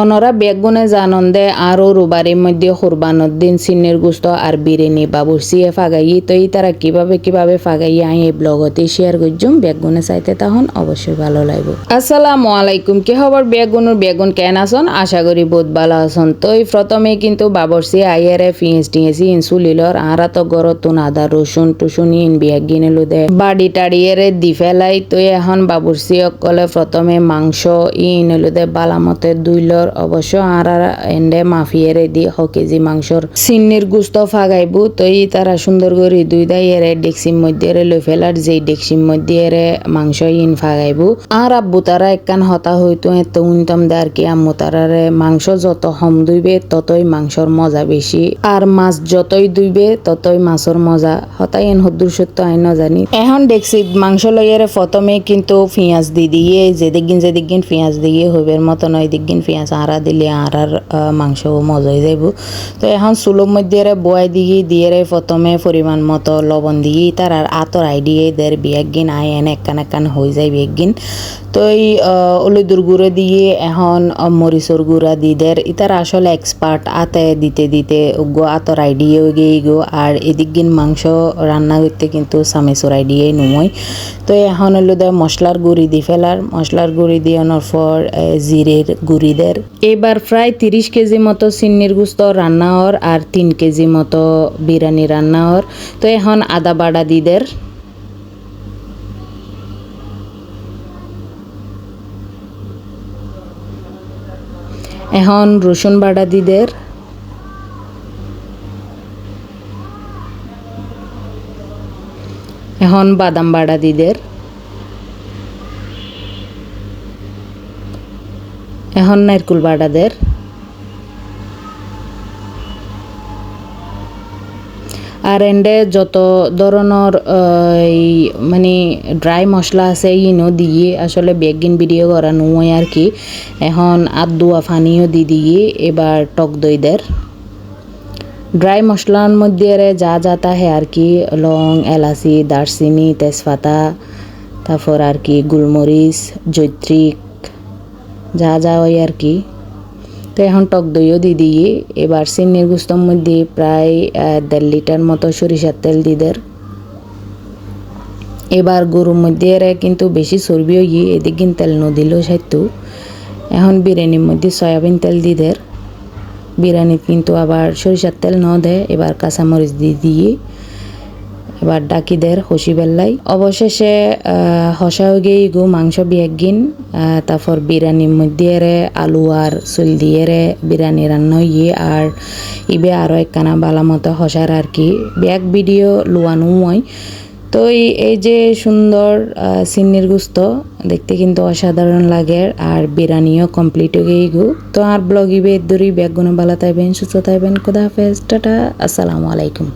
অনরা বেগুনে জানন্দে আরও রুবারির মধ্যে কুরবানোর দিন সিন্নের গুস্ত আর বিরিয়ানি বাবুরসিয়ে ফাগাই তো এই তারা কীভাবে কীভাবে ফাগাই আই এই ব্লগতে শেয়ার করছুম, বেগুনে চাইতে তখন অবশ্যই ভালো লাগবে। আসসালামু আলাইকুম, কি খবর বেগুনের বেগুন কেন আসন? আশা করি বহুত ভালো আসন। তো এই প্রথমে কিন্তু বাবরসি আইয়ারে ফিঁস টিয়েছি ইনসুলিলর আরা তো গরত তুন আদা, রসুন টুসুন ইন বিয়াক গিনে লুদে। বাড়ি টাড়িয়েরে দি ফেলাই, তো এখন বাবুরসি অকলে প্রথমে মাংস ইন লুদে, বালামতে দুইলর অবশ্য আর এন্ডে মাফিয়েরে দি হ কেজি মাংসর সিন্নির গুস্ত ফাগাইবু তো ই তারা সুন্দর করে দুই দাই এরে ডেক্সির মধ্যে এরে লই ফেলার যেই ডেক্সির মধ্যে এরে মাংস ইন ফাগাইবু। আর আব্বু তারা একখান হতা হইতো এত উনতম দে আর কি আম্মু তারারে মাংস যত হম দুইবে, ততই মাংসর মজা বেশি আর মাছ যতই দুইবে, ততই মাছের মজা। হতাই এন হদ্দুর সত্য আই ন জানি এখন দেখছি মাংস লইয়ারে প্রথমে কিন্তু পেঁয়াজ দি দিয়ে যেদিকগিন যেদিকগিন পেঁয়াজ দিয়ে হইবের মতো নয়, দিকগিন পেঁয়াজ আড়া দিলে আড়ার মাংস মজা হয়ে যাইব। তো এখন চুলোর মধ্যে রে বয়াই দিয়ে দিয়ে প্রথমে পরিমাণ মতো লবণ দিয়ে তার আর আতর দিয়ে দের বিয়াকগিন আই এন একখান একখান হয়ে যায় বিয়াকগিন তো এই হলুদুর গুঁড়ো দিয়ে এখন মরিচর গুঁড়া দি দের ইতার আসলে এক্সপার্ট আতে দিতে দিতে গো আতর আই গিয়ে গো আর এদিকগিন মাংস রান্না করতে কিন্তু সামেসর আই দিয়ে নুমই তো এখন হলো দে মশলার গুঁড়ি দি ফেলার মশলার গুঁড়ি দিয়ে আনার পর জিরের গুঁড়ি দের এবার প্রায় তিরিশ কেজি মতো সিন্নির গুস্ত রান্না হর আর তিন কেজি মতো বিরিয়ানি রান্না হর তো এখন আদা বাড়া দি দের এখন রসুন বাড়া দি দের এখন বাদাম বাড়া দি এখন নারকুল বাড়া দের আর এন্ডে যত ধরনের এই মানে ড্রাই মশলা আছে, ইনো দিয়ে আসলে বেগিন ভিডিও করা নয় আর কি। এখন আদুয়া ফানিও দি দিয়ে এবার টক দই দের। ড্রাই মশলার মধ্যে যা যা তাহে আর কি, লং, এলাচি, দারচিনি, তেজপাতা, তারপর আর কি গোলমরিচ, জৈত্রিক যা যা ওই আর কি। তো এখন টক দইও দিয়ে দিয়ে এবার চিনির গুস্তর মধ্যে প্রায় দেড় লিটার মতো সরিষার তেল দিদের এবার গরুর মধ্যে এরা কিন্তু বেশি চর্বিও গিয়ে এদিক তেল নদিলেও সাইতো। এখন বিরিয়ানির মধ্যে সয়াবিন তেল দিদের বিরিয়ানিত কিন্তু আবার সরিষার তেল ন দেয়, এবার কাঁচামরিচ দিয়ে দিয়ে এবার ডাকি দের হসি বেল্লাই। অবশেষে হসাও গিয়ে গো মাংস বিয়াগিন তারপর বিরিয়ানির মধ্যে রে আলু আর চুল দিয়ে রে বিরিয়ানি রান্না ইয়ে আর ইবে আরও একখানা বালা মতো হসার আর কি। ব্যাগ ভিডিও লোয়ানো মই। তো এই- যে সুন্দর সিন্নির গুস্ত, দেখতে কিন্তু অসাধারণ লাগে আর বিরিয়ানিও কমপ্লিট হয়ে গেই গো। তো আর ব্লগ ইবে দূরই ব্যাগগুলো ভালো থাকবেন সুস্থ থাকবেন খুদা হাফেজ, টাটা, আসসালামু আলাইকুম।